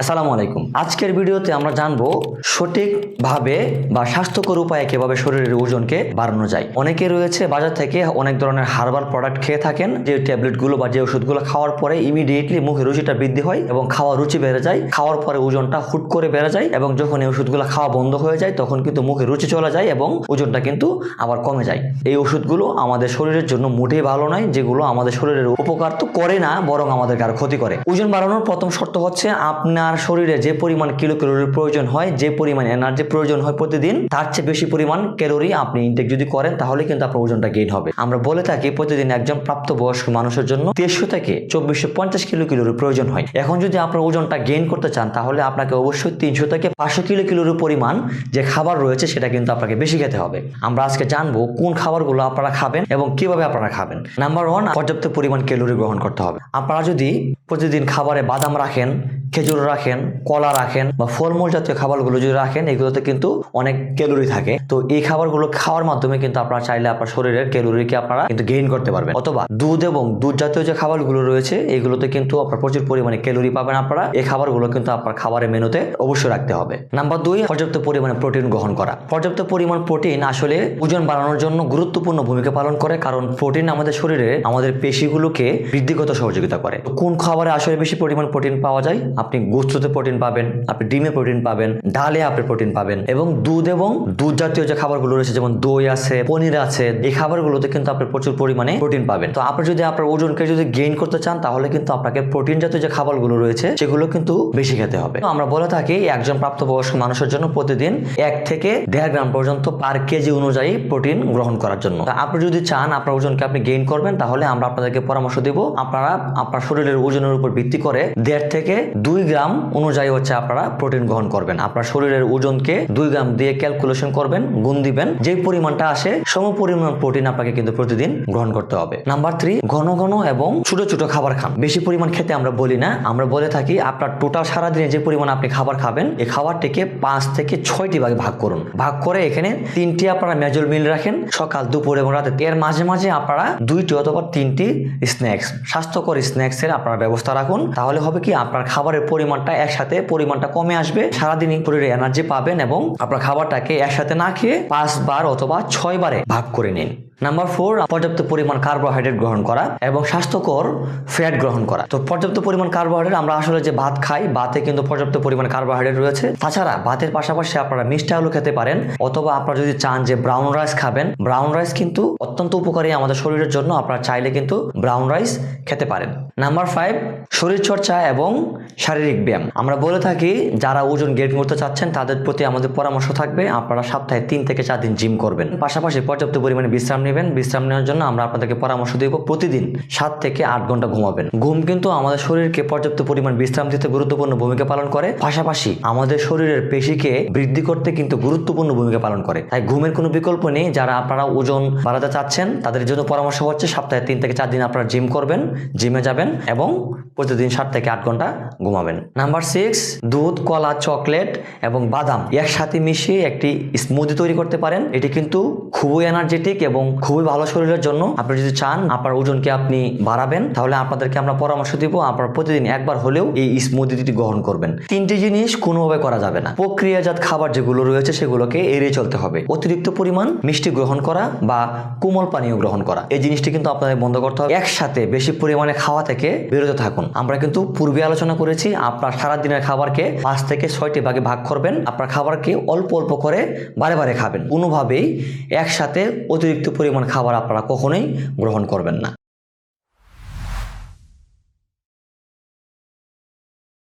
আসসালামু আলাইকুম। আজকের ভিডিওতে আমরা জানব সঠিকভাবে বা স্বাস্থ্যকর উপায়ে কীভাবে শরীরের ওজনকে বাড়ানো যায়। অনেকে রয়েছে বাজার থেকে অনেক ধরনের হার্বাল প্রোডাক্ট খেয়ে থাকেন, যে ট্যাবলেটগুলো বা যে ওষুধগুলো খাওয়ার পরে ইমিডিয়েটলি মুখে রুচিটা বৃদ্ধি হয় এবং খাওয়ার রুচি বেড়ে যায়। খাওয়ার পরে ওজনটা হুট করে বেড়ে যায় এবং যখন এই ওষুধগুলো খাওয়া বন্ধ হয়ে যায়, তখন কিন্তু মুখে রুচি চলে যায় এবং ওজনটা কিন্তু আবার কমে যায়। এই ওষুধগুলো আমাদের শরীরের জন্য মোটেই ভালো নয়, যেগুলো আমাদের শরীরের উপকার তো করে না, বরং আমাদেরকে আর ক্ষতি করে। ওজন বাড়ানোর প্রথম শর্ত হচ্ছে আপনার শরীরে যে পরিমাণ কিলো ক্যালোরির প্রয়োজন হয়, যে পরিমাণ এনার্জি প্রয়োজন হয় প্রতিদিন, তার চেয়ে বেশি পরিমাণ ক্যালোরি আপনি ইনটেক যদি করেন, তাহলে কিন্তু আপনার ওজনটা গেইন হবে। আমরা বলে থাকি প্রতিদিন একজন প্রাপ্তবয়স্ক মানুষের জন্য তেইশশো থেকে চব্বিশশো পঞ্চাশ কিলো ক্যালোরির প্রয়োজন হয়। এখন যদি আপনার ওজনটা গেইন করতে চান, তাহলে আপনাকে অবশ্যই তিনশো থেকে পাঁচশো কিলো ক্যালোরির পরিমাণ যে খাবার রয়েছে, সেটা কিন্তু আপনাকে বেশি খেতে হবে। আমরা আজকে জানব কোন খাবারগুলো আপনারা খাবেন এবং কীভাবে আপনারা খাবেন। নাম্বার ওয়ান পর্যাপ্ত পরিমাণ ক্যালোরি গ্রহণ করতে হবে। আপনারা যদি প্রতিদিন খাবারে বাদাম রাখেন খেজুর রাখেন, কলা রাখেন বা ফলমূল জাতীয় খাবারগুলো যদি রাখেন, এগুলোতে কিন্তু অনেক ক্যালোরি থাকে। তো এই খাবারগুলো খাওয়ার মাধ্যমে কিন্তু আপনারা চাইলে আপনার শরীরের ক্যালোরিকে আপনারা কিন্তু গেইন করতে পারবেন। অথবা দুধ এবং দুধ জাতীয় যে খাবারগুলো রয়েছে, এগুলোতে কিন্তু আপনার প্রচুর পরিমাণে ক্যালোরি পাবেন আপনারা। এই খাবারগুলো কিন্তু আপনার খাবারের মেনুতে অবশ্যই রাখতে হবে। নাম্বার দুই, পর্যাপ্ত পরিমাণে প্রোটিন গ্রহণ করা। পর্যাপ্ত পরিমাণ প্রোটিন আসলে ওজন বাড়ানোর জন্য গুরুত্বপূর্ণ ভূমিকা পালন করে, কারণ প্রোটিন আমাদের শরীরে আমাদের পেশিগুলোকে বৃদ্ধি করতে সহযোগিতা করে। কোন খাবারে আসলে বেশি পরিমাণ প্রোটিন পাওয়া যায়? আপনি গোস্ততে প্রোটিন পাবেন, আপনি ডিমে প্রোটিন পাবেন, ডালে আপনি প্রোটিন পাবেন এবং দুধ এবং দুধ জাতীয় যে খাবারগুলো রয়েছে, যেমন দই আছে, পনির আছে, এই খাবারগুলোতে কিন্তু আপনি প্রচুর পরিমাণে প্রোটিন পাবেন। তো আপনি যদি আপনার ওজনকে যদি গেইন করতে চান, তাহলে কিন্তু আপনাকে প্রোটিন জাতীয় যে খাবারগুলো রয়েছে, সেগুলো কিন্তু বেশি খেতে হবে। আমরা বলে থাকি, একজন প্রাপ্তবয়স্ক মানুষের জন্য প্রতিদিন এক থেকে দেড় গ্রাম পর্যন্ত পার কেজি অনুযায়ী প্রোটিন গ্রহণ করার জন্য। আপনি যদি চান, আপনার ওজনকে আপনি গেইন করবেন, তাহলে আমরা আপনাদেরকে পরামর্শ দেব, আপনারা আপনার শরীরের ওজনের উপর ভিত্তি করে দেড় থেকে দুই গ্রাম অনুযায়ী হচ্ছে আপনারা প্রোটিন গ্রহণ করবেন। আপনার শরীরের ওজনকে দুই গ্রাম দিয়ে ক্যালকুলেশন করবেন, গুণ দিবেন। যে পরিমাণটা আসে সম পরিমাণ প্রোটিন আপনাকে কিন্তু প্রতিদিন গ্রহণ করতে হবে। নাম্বার থ্রি ঘন ঘন এবং ছোট ছোট খাবার খান। বেশি পরিমাণ খেতে আমরা বলি না। আমরা বলে থাকি আপনার টোটাল সারাদিনে যে পরিমাণ আপনি খাবার খাবেন এই খাবারটিকে পাঁচ থেকে ছয়টি ভাগে ভাগ করুন। ভাগ করে এখানে তিনটি আপনারা মেজর মিল রাখেন। সকাল, দুপুর এবং রাতে। এর মাঝে মাঝে আপনারা দুইটি অথবা তিনটি স্ন্যাক্স স্বাস্থ্যকর স্ন্যাক্স এর আপনারা ব্যবস্থা রাখুন। তাহলে হবে কি? আপনার খাবারের পরিমাণটা একসাথে পরিমাণটা কমে আসবে, সারাদিনই শরীরে এনার্জি পাবেন এবং আপনার খাবারটাকে একসাথে না খেয়ে পাঁচবার অথবা ছয় বারে ভাগ করে নিন। নাম্বার ফোর পর্যাপ্ত পরিমাণ কার্বোহাইড্রেট গ্রহণ করা এবং স্বাস্থ্যকর ফ্যাট গ্রহণ করা। তো পর্যাপ্ত পরিমাণ কার্বোহাইড্রেট আমরা আসলে যে ভাত খাই, ভাতে কিন্তু পর্যাপ্ত পরিমাণ কার্বোহাইড্রেট রয়েছে। তাছাড়া ভাতের পাশাপাশি আপনারা মিষ্টি আলু খেতে পারেন, অথবা আপনারা যদি চান যে ব্রাউন রাইস খাবেন ব্রাউন রাইস কিন্তু অত্যন্ত উপকারী আমাদের শরীরের জন্য, আপনারা চাইলে কিন্তু ব্রাউন রাইস খেতে পারেন। নাম্বার ফাইভ শরীরচর্চা এবং শারীরিক ব্যায়াম। আমরা বলে থাকি, যারা ওজন গেট করতে চাচ্ছেন, তাদের প্রতি আমাদের পরামর্শ থাকবে, আপনারা সপ্তাহে তিন থেকে চার দিন জিম করবেন। পাশাপাশি পর্যাপ্ত পরিমাণে বিশ্রাম নেবেন বিশ্রাম নেওয়ার জন্য আমরা আপনাদেরকে পরামর্শ দিব প্রতিদিন সাত থেকে আট ঘণ্টা ঘুমাবেন। ঘুম কিন্তু আমাদের শরীরকে পর্যাপ্ত পরিমাণ বিশ্রাম দিতে গুরুত্বপূর্ণ ভূমিকা পালন করে। পাশাপাশি আমাদের শরীরের পেশিকে বৃদ্ধি করতে কিন্তু গুরুত্বপূর্ণ ভূমিকা পালন করে। তাই ঘুমের কোনো বিকল্প নেই। যারা আপনারা ওজন বাড়াতে চাচ্ছেন, তাদের জন্য পরামর্শ হচ্ছে সপ্তাহে তিন থেকে চার দিন আপনারা জিম করবেন, জিমে যাবেন এবং প্রতিদিন সাত থেকে আট ঘণ্টা ঘুমাবেন। নাম্বার সিক্স, দুধ, কলা, চকলেট এবং বাদাম একসাথে মিশিয়ে একটি স্মুদি তৈরি করতে পারেন। এটি কিন্তু খুবই এনার্জেটিক এবং খুবই ভালো শরীরের জন্য। আপনি যদি চান, আপনার ওজনকে আপনি বাড়াবেন, তাহলে আপনাদেরকে আমরা পরামর্শ দিব, আপনার প্রতিদিন একবার হলেও এই স্মুদিটি গ্রহণ করবেন। তিনটি জিনিস কোনোভাবে করা যাবে না। প্রক্রিয়াজাত খাবার যেগুলো রয়েছে, সেগুলোকে এড়িয়ে চলতে হবে। অতিরিক্ত পরিমাণ মিষ্টি গ্রহণ করা বা কোমল পানীয় গ্রহণ করা। এই জিনিসটি কিন্তু আপনাদের বন্ধ করতে হবে। একসাথে বেশি পরিমাণে খাওয়া থেকে বিরত থাকুন। আমরা কিন্তু পূর্বে আলোচনা করেছি, আপনার সারাদিনের খাবারকে পাঁচ থেকে ছয়টি ভাগে ভাগ করবেন। আপনার খাবারকে অল্প অল্প করে বারে বারে খাবেন। কোনোভাবেই একসাথে অতিরিক্ত পরিমাণ খাবার আপনারা কখনোই গ্রহণ করবেন না।